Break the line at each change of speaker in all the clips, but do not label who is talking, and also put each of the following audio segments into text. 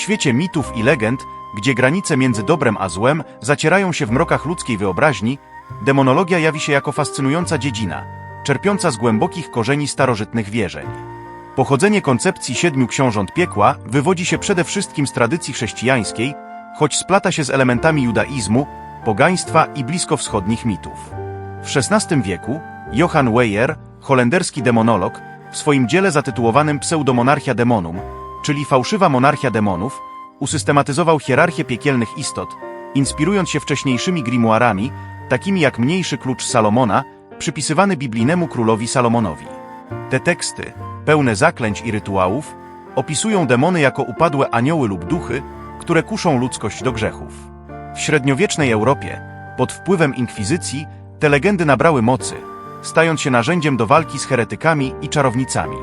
świecie mitów i legend, gdzie granice między dobrem a złem zacierają się w mrokach ludzkiej wyobraźni, demonologia jawi się jako fascynująca dziedzina, czerpiąca z głębokich korzeni starożytnych wierzeń. Pochodzenie koncepcji siedmiu książąt piekła wywodzi się przede wszystkim z tradycji chrześcijańskiej, choć splata się z elementami judaizmu, pogaństwa i bliskowschodnich mitów. W XVI wieku Johann Weyer, holenderski demonolog, w swoim dziele zatytułowanym Pseudomonarchia Demonum, czyli fałszywa monarchia demonów, usystematyzował hierarchię piekielnych istot, inspirując się wcześniejszymi grimoirami, takimi jak Mniejszy Klucz Salomona, przypisywany biblijnemu królowi Salomonowi. Te teksty, pełne zaklęć i rytuałów, opisują demony jako upadłe anioły lub duchy, które kuszą ludzkość do grzechów. W średniowiecznej Europie, pod wpływem inkwizycji, te legendy nabrały mocy, stając się narzędziem do walki z heretykami i czarownicami.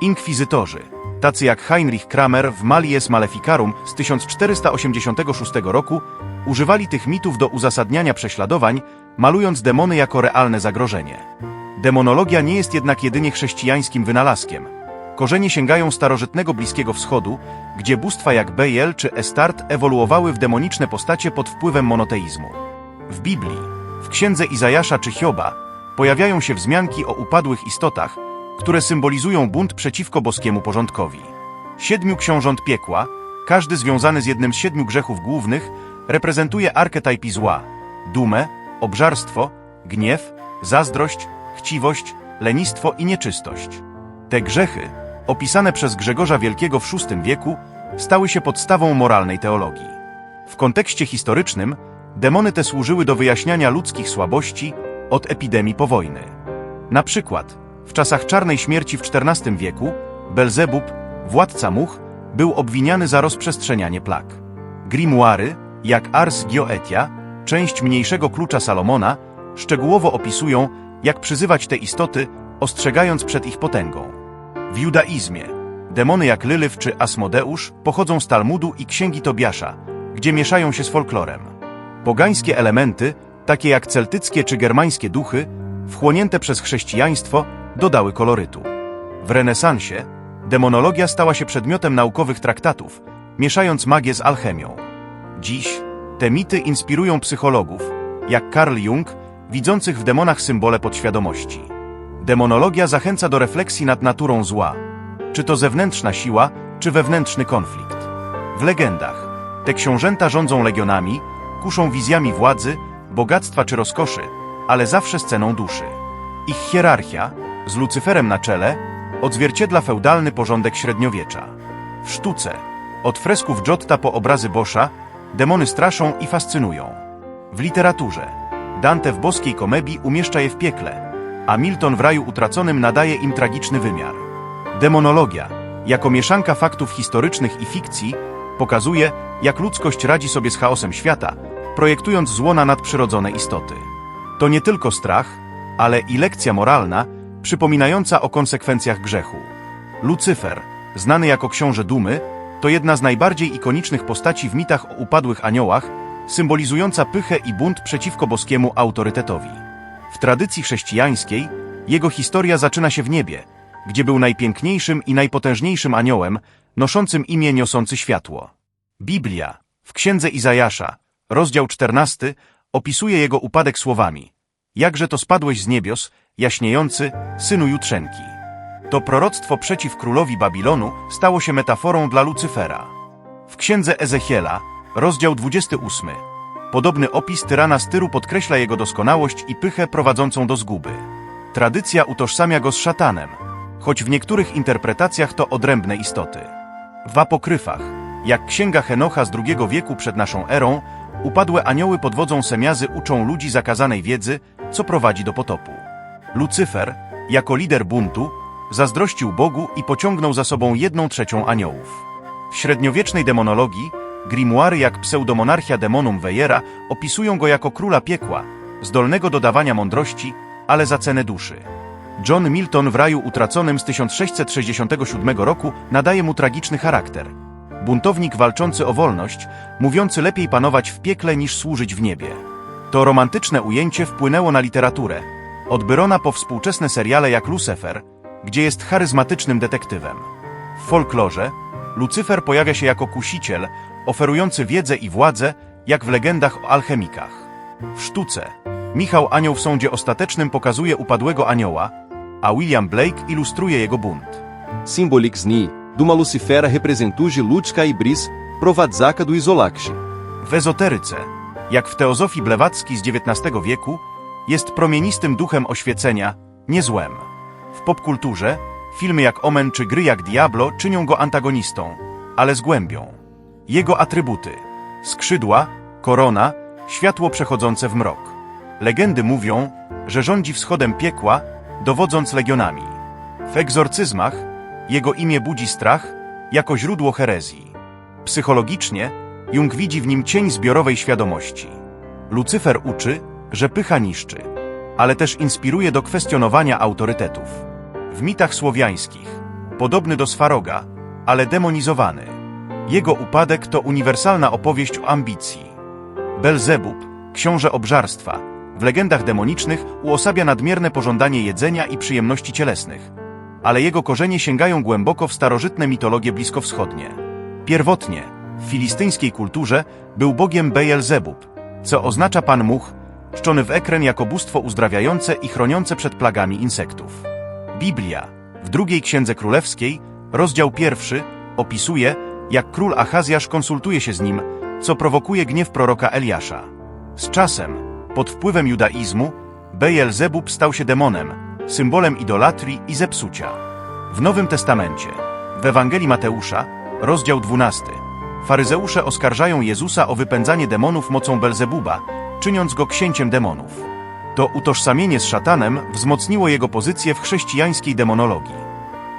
Inkwizytorzy, tacy jak Heinrich Kramer w Malies Maleficarum z 1486 roku, używali tych mitów do uzasadniania prześladowań, malując demony jako realne zagrożenie. Demonologia nie jest jednak jedynie chrześcijańskim wynalazkiem. Korzenie sięgają starożytnego Bliskiego Wschodu, gdzie bóstwa jak Bejel czy Estart ewoluowały w demoniczne postacie pod wpływem monoteizmu. W Biblii, w księdze Izajasza czy Hioba, pojawiają się wzmianki o upadłych istotach, które symbolizują bunt przeciwko boskiemu porządkowi. Siedmiu książąt piekła, każdy związany z jednym z siedmiu grzechów głównych, reprezentuje archetypi zła, dumę, obżarstwo, gniew, zazdrość, chciwość, lenistwo i nieczystość. Te grzechy, opisane przez Grzegorza Wielkiego w VI wieku, stały się podstawą moralnej teologii. W kontekście historycznym, demony te służyły do wyjaśniania ludzkich słabości od epidemii po wojny. Na przykład, w czasach czarnej śmierci w XIV wieku, Belzebub, władca much, był obwiniany za rozprzestrzenianie plag. Grimoiry, jak Ars Goetia, część mniejszego klucza Salomona, szczegółowo opisują, jak przyzywać te istoty, ostrzegając przed ich potęgą. W judaizmie demony jak Lylyw czy Asmodeusz pochodzą z Talmudu i Księgi Tobiasza, gdzie mieszają się z folklorem. Pogańskie elementy, takie jak celtyckie czy germańskie duchy, wchłonięte przez chrześcijaństwo, dodały kolorytu. W renesansie demonologia stała się przedmiotem naukowych traktatów, mieszając magię z alchemią. Dziś te mity inspirują psychologów, jak Carl Jung, widzących w demonach symbole podświadomości. Demonologia zachęca do refleksji nad naturą zła, czy to zewnętrzna siła, czy wewnętrzny konflikt. W legendach te książęta rządzą legionami, kuszą wizjami władzy, bogactwa czy rozkoszy, ale zawsze z ceną duszy. Ich hierarchia, z Lucyferem na czele, odzwierciedla feudalny porządek średniowiecza. W sztuce, od fresków Giotta po obrazy Boscha, demony straszą i fascynują. W literaturze, Dante w boskiej komedii umieszcza je w piekle, a Milton w raju utraconym nadaje im tragiczny wymiar. Demonologia, jako mieszanka faktów historycznych i fikcji, pokazuje, jak ludzkość radzi sobie z chaosem świata, projektując zło na nadprzyrodzone istoty. To nie tylko strach, ale i lekcja moralna, przypominająca o konsekwencjach grzechu. Lucyfer, znany jako książę dumy, to jedna z najbardziej ikonicznych postaci w mitach o upadłych aniołach, symbolizująca pychę i bunt przeciwko boskiemu autorytetowi. W tradycji chrześcijańskiej jego historia zaczyna się w niebie, gdzie był najpiękniejszym i najpotężniejszym aniołem, noszącym imię niosący światło. Biblia, w księdze Izajasza, rozdział 14, opisuje jego upadek słowami: Jakże to spadłeś z niebios, jaśniejący, synu jutrzenki. To proroctwo przeciw królowi Babilonu stało się metaforą dla Lucyfera. W księdze Ezechiela, rozdział 28, podobny opis tyrana z Tyru podkreśla jego doskonałość i pychę prowadzącą do zguby. Tradycja utożsamia go z szatanem, choć w niektórych interpretacjach to odrębne istoty. W apokryfach, jak księga Henocha z II wieku przed naszą erą, upadłe anioły pod wodzą Semiazy uczą ludzi zakazanej wiedzy, co prowadzi do potopu. Lucyfer, jako lider buntu, zazdrościł Bogu i pociągnął za sobą jedną trzecią aniołów. W średniowiecznej demonologii grimoiry jak Pseudomonarchia Demonum Weyera opisują go jako króla piekła, zdolnego do dawania mądrości, ale za cenę duszy. John Milton w Raju Utraconym z 1667 roku nadaje mu tragiczny charakter. Buntownik walczący o wolność, mówiący lepiej panować w piekle niż służyć w niebie. To romantyczne ujęcie wpłynęło na literaturę, od Byrona po współczesne seriale jak Lucifer, gdzie jest charyzmatycznym detektywem. W folklorze Lucyfer pojawia się jako kusiciel, oferujący wiedzę i władzę, jak w legendach o alchemikach. W sztuce Michał Anioł w sądzie ostatecznym pokazuje upadłego anioła, a William Blake ilustruje jego bunt.
Symbolix Ni, Duma Lucifera representugi Lutka i Bris, Provadzaka do Isolakshi.
W ezoteryce, jak w teozofii Blewacki z XIX wieku, jest promienistym duchem oświecenia, nie złem. W popkulturze, filmy jak Omen czy gry jak Diablo czynią go antagonistą, ale z głębią. Jego atrybuty skrzydła, korona, światło przechodzące w mrok. Legendy mówią, że rządzi wschodem piekła, dowodząc legionami. W egzorcyzmach jego imię budzi strach jako źródło herezji. Psychologicznie Jung widzi w nim cień zbiorowej świadomości. Lucyfer uczy, że pycha niszczy, ale też inspiruje do kwestionowania autorytetów. W mitach słowiańskich, podobny do Swaroga, ale demonizowany. Jego upadek to uniwersalna opowieść o ambicji. Belzebub, książę obżarstwa, w legendach demonicznych uosabia nadmierne pożądanie jedzenia i przyjemności cielesnych, ale jego korzenie sięgają głęboko w starożytne mitologie bliskowschodnie. Pierwotnie, w filistyńskiej kulturze, był bogiem Beelzebub, co oznacza pan much, czczony w ekren jako bóstwo uzdrawiające i chroniące przed plagami insektów. Biblia, w drugiej księdze królewskiej, rozdział pierwszy, opisuje, jak król Achazjasz konsultuje się z nim, co prowokuje gniew proroka Eliasza. Z czasem, pod wpływem judaizmu, Beelzebub stał się demonem, symbolem idolatrii i zepsucia. W Nowym Testamencie, w Ewangelii Mateusza, rozdział 12, faryzeusze oskarżają Jezusa o wypędzanie demonów mocą Belzebuba, czyniąc go księciem demonów. To utożsamienie z szatanem wzmocniło jego pozycję w chrześcijańskiej demonologii.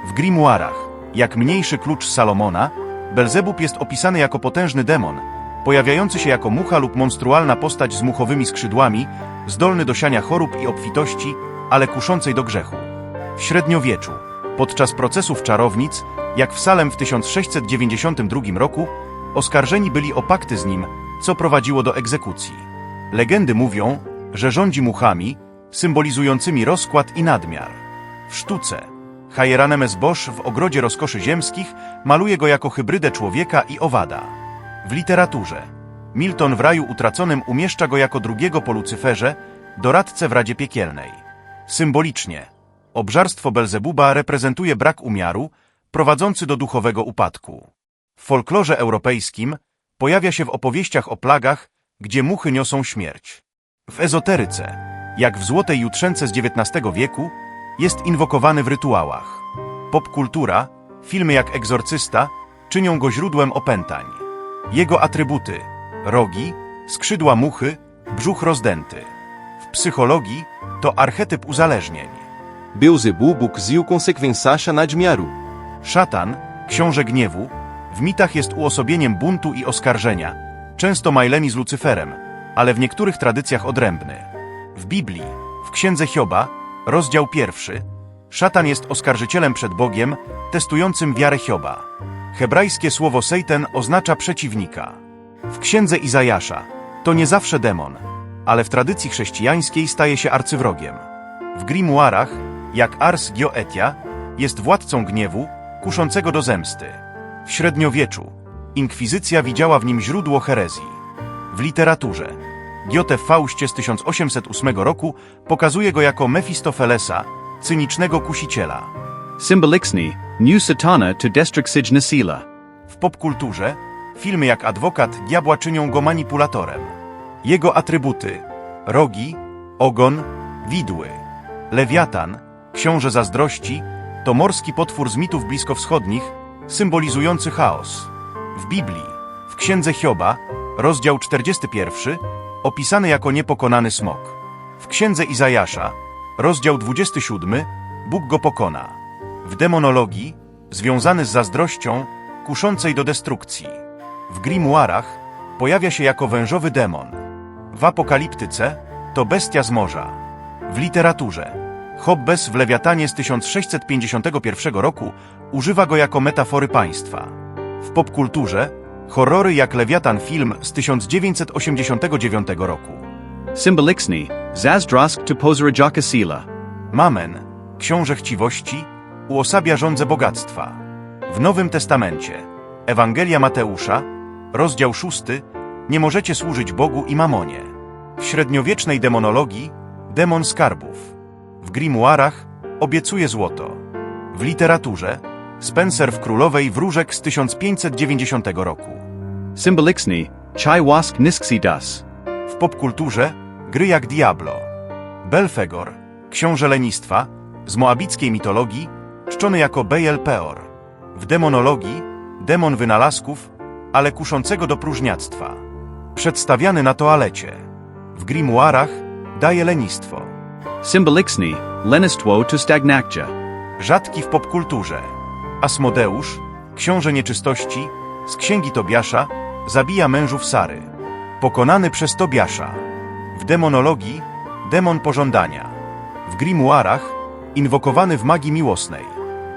W grimoirach, jak mniejszy klucz Salomona, Belzebub jest opisany jako potężny demon, pojawiający się jako mucha lub monstrualna postać z muchowymi skrzydłami, zdolny do siania chorób i obfitości, ale kuszącej do grzechu. W średniowieczu, podczas procesów czarownic, jak w Salem w 1692 roku, oskarżeni byli o pakty z nim, co prowadziło do egzekucji. Legendy mówią, że rządzi muchami, symbolizującymi rozkład i nadmiar. W sztuce Hieronymus Bosch w Ogrodzie Rozkoszy Ziemskich maluje go jako hybrydę człowieka i owada. W literaturze Milton w Raju Utraconym umieszcza go jako drugiego po Lucyferze, doradcę w Radzie Piekielnej. Symbolicznie obżarstwo Belzebuba reprezentuje brak umiaru, prowadzący do duchowego upadku. W folklorze europejskim pojawia się w opowieściach o plagach, gdzie muchy niosą śmierć. W ezoteryce, jak w Złotej Jutrzence z XIX wieku, jest inwokowany w rytuałach. Popkultura, filmy jak Egzorcysta, czynią go źródłem opętań. Jego atrybuty rogi, skrzydła muchy, brzuch rozdęty. W psychologii to archetyp uzależnień.
Beuzebubo Xil Consequensacha Nadmiaru.
Szatan, książę gniewu, w mitach jest uosobieniem buntu i oskarżenia, często majleni z Lucyferem, ale w niektórych tradycjach odrębny. W Biblii, w Księdze Hioba, rozdział pierwszy, szatan jest oskarżycielem przed Bogiem, testującym wiarę Hioba. Hebrajskie słowo Satan oznacza przeciwnika. W Księdze Izajasza to nie zawsze demon, ale w tradycji chrześcijańskiej staje się arcywrogiem. W grimoirach, jak Ars Gioetia, jest władcą gniewu, kuszącego do zemsty. W średniowieczu inkwizycja widziała w nim źródło herezji. W literaturze Goethe w Faustie z 1808 roku pokazuje go jako Mefistofelesa, cynicznego kusiciela.
Symbolixni, New Satana to Destruxig Nasila.
W popkulturze filmy jak Adwokat Diabła czynią go manipulatorem. Jego atrybuty rogi, ogon, widły. Lewiatan, książę zazdrości, to morski potwór z mitów bliskowschodnich, symbolizujący chaos. W Biblii, w Księdze Hioba, rozdział 41, opisany jako niepokonany smok. W Księdze Izajasza, rozdział 27, Bóg go pokona. W demonologii, związany z zazdrością, kuszącej do destrukcji. W grimoirach pojawia się jako wężowy demon. W apokaliptyce to bestia z morza. W literaturze Hobbes w Lewiatanie z 1651 roku używa go jako metafory państwa. W popkulturze horrory jak Lewiatan film z 1989 roku.
Symbolixni, Zazdrosk to Posarajaka Sila.
Mamen, książę chciwości, uosabia żądzę bogactwa. W Nowym Testamencie Ewangelia Mateusza, rozdział 6. Nie możecie służyć Bogu i mamonie. W średniowiecznej demonologii demon skarbów. W grimoirach obiecuje złoto. W literaturze Spencer w Królowej Wróżek z 1590 roku.
Symbolixni, chai wask nisksi das.
W popkulturze gry jak Diablo. Belfegor, książę lenistwa, z moabickiej mitologii, czczony jako Bejel Peor. W demonologii demon wynalazków, ale kuszącego do próżniactwa. Przedstawiany na toalecie. W grimoirach daje lenistwo.
Symbolixni, lenistwo to stagnactia.
Rzadki w popkulturze. Asmodeusz, książę nieczystości, z księgi Tobiasza, zabija mężów Sary. Pokonany przez Tobiasza. W demonologii, demon pożądania. W grimoirach, inwokowany w magii miłosnej.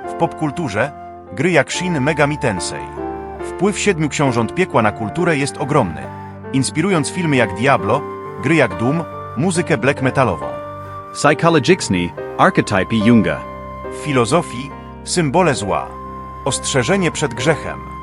W popkulturze, gry jak Shin Megami Tensei. Wpływ siedmiu książąt piekła na kulturę jest ogromny, inspirując filmy jak Diablo, gry jak Doom, muzykę black metalową.
Psychologixni, archetypi junga.
W filozofii symbole zła, ostrzeżenie przed grzechem.